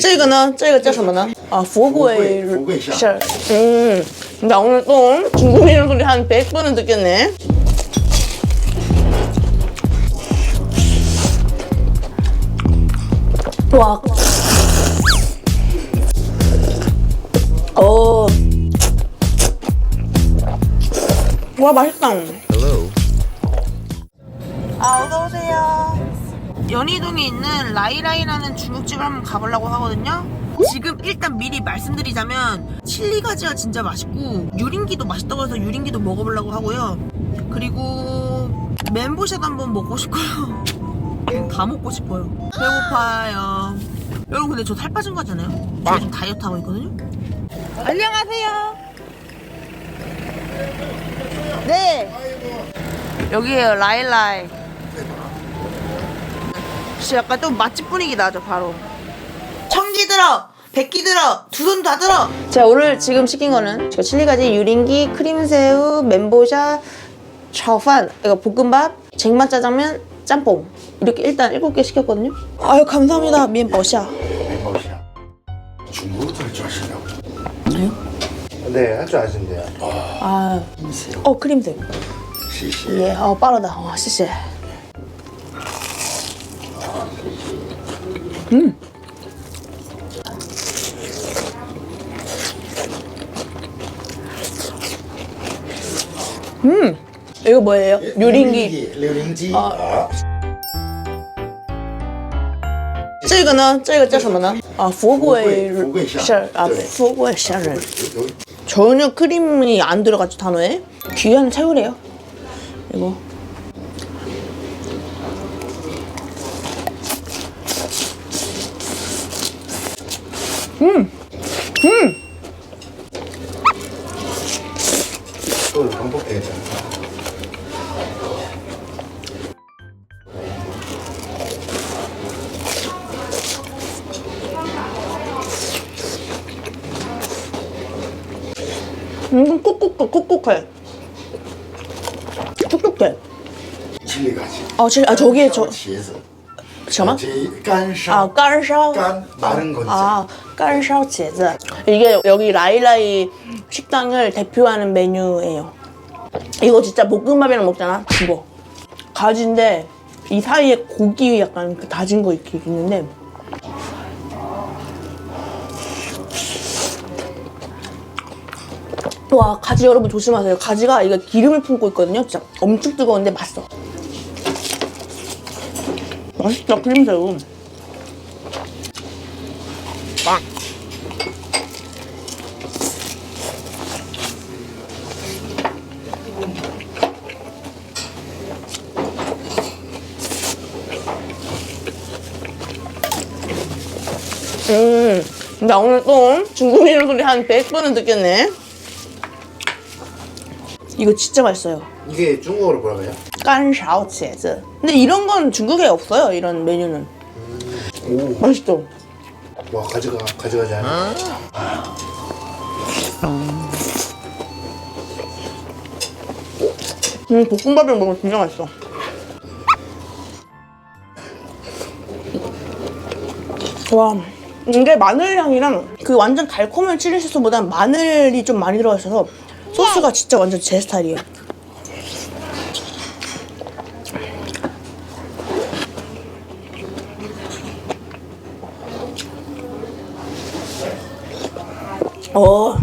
这个呢？这个叫什么呢？啊，富贵富贵馅馅儿. 음, 나 오늘 또 중국인이라는 소리 한 100번은 듣겠네. 와. 어. 와, 맛있다. 아, 어서오세요. 연희동에 있는 라이라이라는 중국집을 한번 가보려고 하거든요. 지금 일단 미리 말씀드리자면 칠리가지가 진짜 맛있고 유린기도 맛있다고 해서 유린기도 먹어보려고 하고요. 그리고 멘보샤도 한번 먹고 싶고요. 다 먹고 싶어요. 배고파요. 여러분 근데 저 살 빠진 거 같잖아요. 제가 지금 다이어트 하고 있거든요. 안녕하세요. 네. 여기에요 라일라이. 역시 약간 좀 맛집 분위기 나죠 바로. 청기 들어 백기 들어 두 손 다 들어. 제가 오늘 지금 시킨 거는 칠리가지 유린기 크림새우 멘보샤 좌판 이거 볶음밥 쟁반 짜장면 짬뽕. 이렇게 일단 일곱 개 시켰거든요. 아유 감사합니다. 면버샤. 멋이야. 중국어도 할 줄 아시냐고. 네, 할 줄 아신대요. 아어 크림새우 어, 시시. 예어 빠르다. 어 씨씨 음 이거 뭐예요 유린기 榴莲鸡啊啊，这个呢，这个叫什么呢？啊，富贵富贵馅儿馅儿啊，对富贵馅儿。有有 전혀 크림이 안 들어갔죠 단어에. 귀한 새우래요. 이거. 또 반복돼야 돼. 음, 꾹꾹꾹 꾹꾹해. 촉촉해. 칠리가지. 아, 질, 아 저기에 저 茄子， 잠깐만. 제干烧 아, 깐샤오. 깐 마른 건지. 아, 깐샤오 제즈. 이게 여기 라이라이 식당을 대표하는 메뉴예요. 이거 진짜 볶음밥이랑 먹잖아. 이거. 가지인데 이 사이에 고기 약간 그 다진 거 이렇게 있는데 와 가지 여러분 조심하세요. 가지가 이거 기름을 품고 있거든요. 진짜 엄청 뜨거운데 맛있어. 맛있다 크림새우. 음, 나 오늘 또 중국인이라는 소리 한 100번은 듣겠네. 이거 진짜 맛있어요. 이게 중국어로 뭐라고 해요? 깐샤오茄子. 근데 이런 건 중국에 없어요. 이런 메뉴는. 오, 맛있죠? 와 가져가 가져가지 않아? 음, 볶음밥이랑 먹으면 진짜 맛있어. 와, 이게 마늘 향이랑 그 완전 달콤한 칠리 소스보단 마늘이 좀 많이 들어가 있어서 소스가 진짜 완전 제 스타일이에요. 어.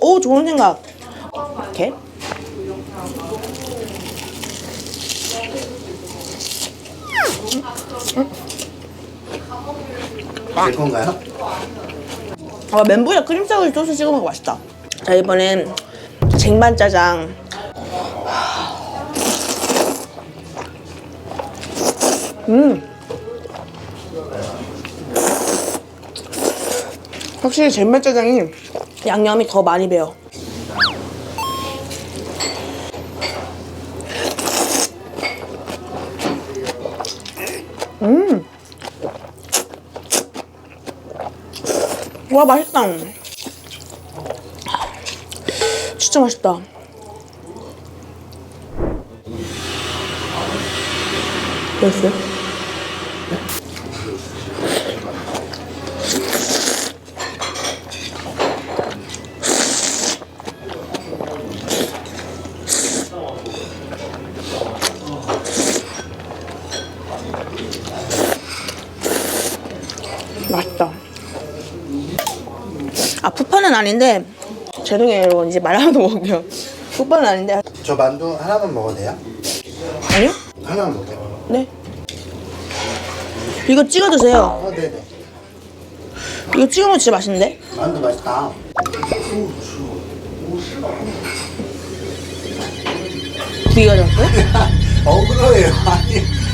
오 좋은 생각. 이렇게. 될 건가요? 아 멘보샤 크림사우리 소스 찍어 먹어 맛있다. 자 이번엔 쟁반 짜장. 음. 확실히 쟁반 짜장이 양념이 더 많이 배요. 음. 와, 맛있다. 진짜 맛있다. 됐어요? 아 푸파는 아닌데 죄송해요 여러분 이제 말 하나도 먹을게요. 푸파는 아닌데 저 만두 하나만 먹어도 돼요? 아니요? 하나만 먹게요. 네. 이거 찍어 드세요. 어, 네네. 이거 찍어 먹으면 진짜 맛있는데? 만두 맛있다. 두개 가져왔어요? 어그러예요. 아니.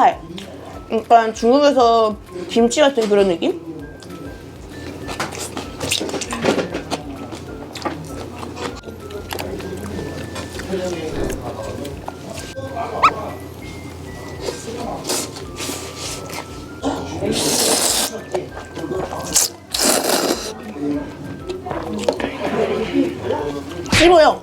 짜차이. 약간 중국에서 김치 같은 그런 느낌? 씹어요.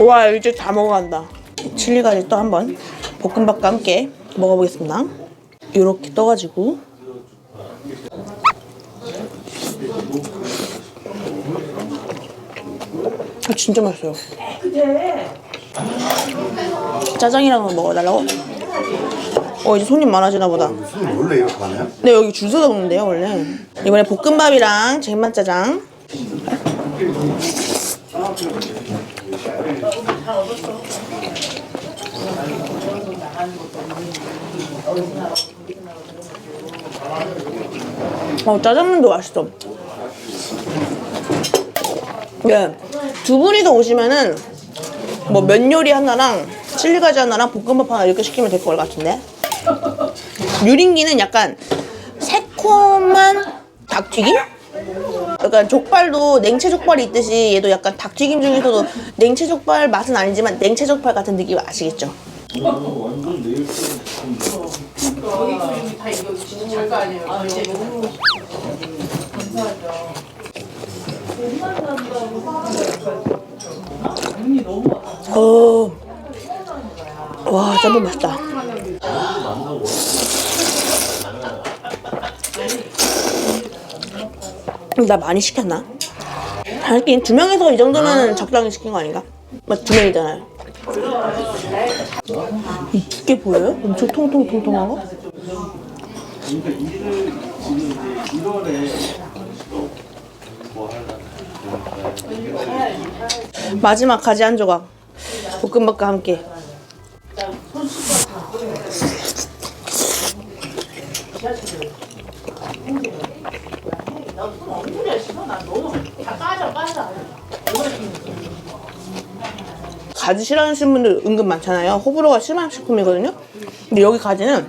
와 이제 다 먹어간다. 칠리가지 또 한번 볶음밥과 함께 먹어보겠습니다. 이렇게 떠가지고 아, 진짜 맛있어요. 짜장이랑 거 먹어달라고? 어 이제 손님 많아지나 보다. 무슨 원래 이렇게 많아요? 네 여기 줄 서서 먹는데요 원래. 이번에 볶음밥이랑 쟁반 짜장. 어 짜장면도 맛있어. 네, 두 분이서 오시면은 뭐 면 요리 하나랑 칠리가지 하나랑 볶음밥 하나 이렇게 시키면 될 것 같은데. 유린기는 약간 새콤한 닭튀김? 약간 족발도 냉채 족발이 있듯이 얘도 약간 닭튀김 중에서도 냉채 족발 맛은 아니지만 냉채 족발 같은 느낌 아시겠죠? 어, 와, 짬뽕 맛있다. 나 많이 시켰나? 하긴 두 명에서 이 정도면 적당히 시킨 거 아닌가? 맞, 두 명이잖아요. 이 두께 보여요? 엄청 통통통통한 거? 마지막 가지 한 조각. 볶음밥과 함께. 가지 싫어하시는 분들 은근 많잖아요. 호불호가 심한 식품이거든요. 근데 여기 가지는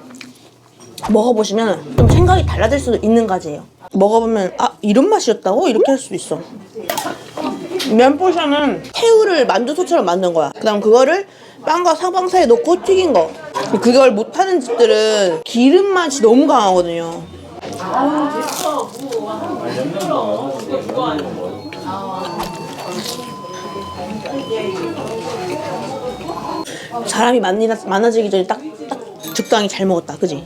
먹어보시면 좀 생각이 달라질 수도 있는 가지예요. 먹어보면 아 이런 맛이었다고? 이렇게 할 수도 있어 면 포션은 새우를 만두소처럼 만든 거야. 그 다음 그거를 빵과 사방 사이에 넣고 튀긴 거. 그걸 못하는 집들은 기름 맛이 너무 강하거든요. 사람이 많이, 많아지기 전에 딱, 딱 적당히 잘 먹었다. 그지?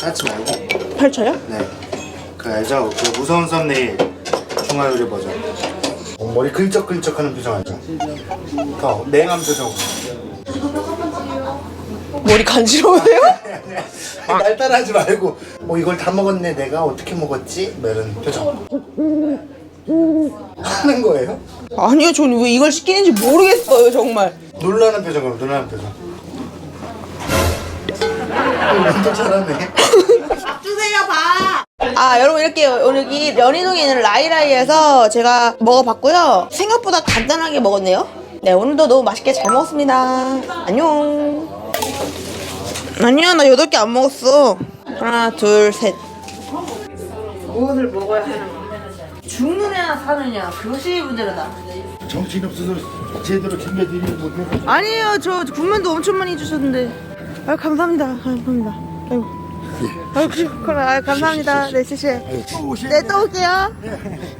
찾지 말고. 펼쳐요? 네. 그 알죠? 그 무서운 썸네일 중화요리 버전. 어, 머리 긁적긁적하는 표정 알죠? 더 냉한 표정. 머리 간지러우세요? 날 따라하지 말고 뭐 이걸 다 먹었네 내가 어떻게 먹었지? 뭐 이런 표정. 하는 거예요? 아니요, 저는 왜 이걸 시키는지 모르겠어요, 정말. 놀라는 표정으로 놀라는 표정. 완전 잘하네. 주세요, 밥! 아, 여러분, 이렇게 여기 연희동에 있는 라이라이에서 제가 먹어봤고요. 생각보다 간단하게 먹었네요. 네, 오늘도 너무 맛있게 잘 먹었습니다. 안녕. 아니야, 나 8개 안 먹었어. 하나, 둘, 셋. 무엇을 먹어야 하는 가 죽느냐, 사느냐, 그것이 문제로다. 정신없어서 제대로 챙겨드리지 못해서 아니에요, 저 군만두 엄청 많이 주셨는데. 아 감사합니다. 아, 감사합니다. 아유. 예. 아유, 그렇구나. 아유, 감사합니다. 네, 시시. 네. 네, 또 올게요. 네.